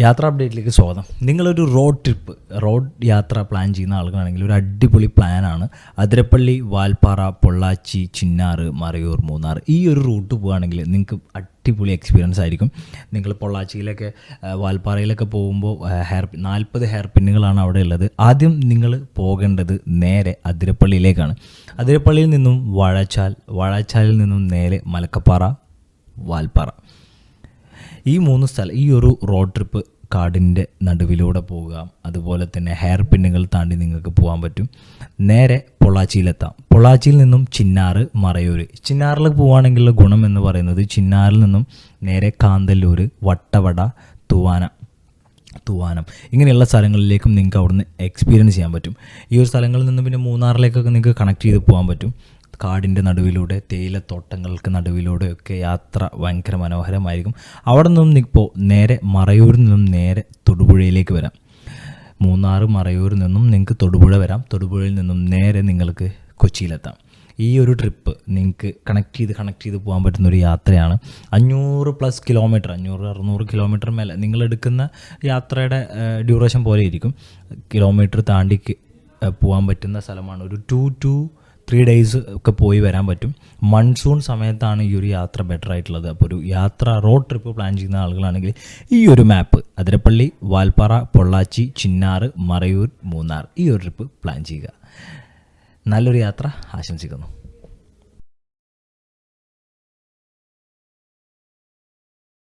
യാത്രാ അപ്ഡേറ്റിലേക്ക് സ്വാഗതം. നിങ്ങളൊരു റോഡ് ട്രിപ്പ് റോഡ് യാത്ര പ്ലാൻ ചെയ്യുന്ന ആളുകളാണെങ്കിൽ ഒരു അടിപൊളി പ്ലാനാണ് അതിരപ്പള്ളി വാൽപ്പാറ പൊള്ളാച്ചി ചിന്നാറ് മറയൂർ മൂന്നാർ ഈ ഒരു റൂട്ട് പോവുകയാണെങ്കിൽ നിങ്ങൾക്ക് അടിപൊളി എക്സ്പീരിയൻസ് ആയിരിക്കും. നിങ്ങൾ പൊള്ളാച്ചിയിലൊക്കെ വാൽപ്പാറയിലൊക്കെ പോകുമ്പോൾ ഹെയർ നാൽപ്പത് ഹെയർ പിന്നുകളാണ് അവിടെ ഉള്ളത്. ആദ്യം നിങ്ങൾ പോകേണ്ടത് നേരെ അതിരപ്പള്ളിയിലേക്കാണ്. അതിരപ്പള്ളിയിൽ നിന്നും വാഴച്ചാൽ വാഴച്ചാലിൽ നിന്നും നേരെ മലക്കപ്പാറ വാൽപ്പാറ. ഈ മൂന്ന് സ്ഥലം ഈ ഒരു റോഡ് ട്രിപ്പ് കാടിന്റെ നടുവിലൂടെ പോവുക. അതുപോലെ തന്നെ ഹെയർ പിന്നുകൾ താണ്ടി നിങ്ങൾക്ക് പോകാൻ പറ്റും. നേരെ പൊള്ളാച്ചിയിലെത്താം പൊള്ളാച്ചിയിൽ നിന്നും ചിന്നാറ് മറയൂർ ചിന്നാറിൽ പോവുകയാണെങ്കിലുള്ള ഗുണം എന്ന് പറയുന്നത് ചിന്നാറിൽ നിന്നും നേരെ കാന്തല്ലൂർ വട്ടവട തൂവാന തൂവാനം. ഇങ്ങനെയുള്ള സ്ഥലങ്ങളിലേക്കും നിങ്ങൾക്ക് അവിടുന്ന് എക്സ്പീരിയൻസ് ചെയ്യാൻ പറ്റും. ഈ ഒരു സ്ഥലങ്ങളിൽ നിന്നും പിന്നെ മൂന്നാറിലേക്കൊക്കെ നിങ്ങൾക്ക് കണക്ട് ചെയ്ത് പോകാൻ പറ്റും. കാടിന്റെ നടുവിലൂടെ തേയിലത്തോട്ടങ്ങൾക്ക് നടുവിലൂടെയൊക്കെ യാത്ര ഭയങ്കര മനോഹരമായിരിക്കും. അവിടെ നിന്നും ഇപ്പോൾ നേരെ മറയൂരിൽ നിന്നും നേരെ തൊടുപുഴയിലേക്ക് വരാം. മൂന്നാറ് മറയൂരിൽ നിന്നും നിങ്ങൾക്ക് തൊടുപുഴ വരാം. തൊടുപുഴയിൽ നിന്നും നേരെ നിങ്ങൾക്ക് കൊച്ചിയിലെത്താം. ഈ ഒരു ട്രിപ്പ് നിങ്ങൾക്ക് കണക്ട് ചെയ്ത് കണക്ട് ചെയ്ത് പോകാൻ പറ്റുന്ന ഒരു യാത്രയാണ്. അഞ്ഞൂറ് പ്ലസ് കിലോമീറ്റർ അഞ്ഞൂറ് അറുന്നൂറ് കിലോമീറ്റർ മേലെ നിങ്ങളെടുക്കുന്ന യാത്രയുടെ ഡ്യൂറേഷൻ പോലെ ഇരിക്കും. കിലോമീറ്റർ താണ്ടിക്ക് പോകാൻ പറ്റുന്ന സ്ഥലമാണ് ഒരു ടു ടു ത്രീ ഡേയ്സ് ഒക്കെ പോയി വരാൻ പറ്റും. മൺസൂൺ സമയത്താണ് ഈ ഒരു യാത്ര ബെറ്റർ ആയിട്ടുള്ളത്. അപ്പോൾ ഒരു യാത്ര റോഡ് ട്രിപ്പ് പ്ലാൻ ചെയ്യുന്ന ആളുകളാണെങ്കിൽ ഈ ഒരു മാപ്പ് അതിരപ്പള്ളി വാൽപ്പാറ പൊള്ളാച്ചി ചിന്നാറ് മറയൂർ മൂന്നാർ ഈ ഒരു ട്രിപ്പ് പ്ലാൻ ചെയ്യുക. നല്ലൊരു യാത്ര ആശംസിക്കുന്നു.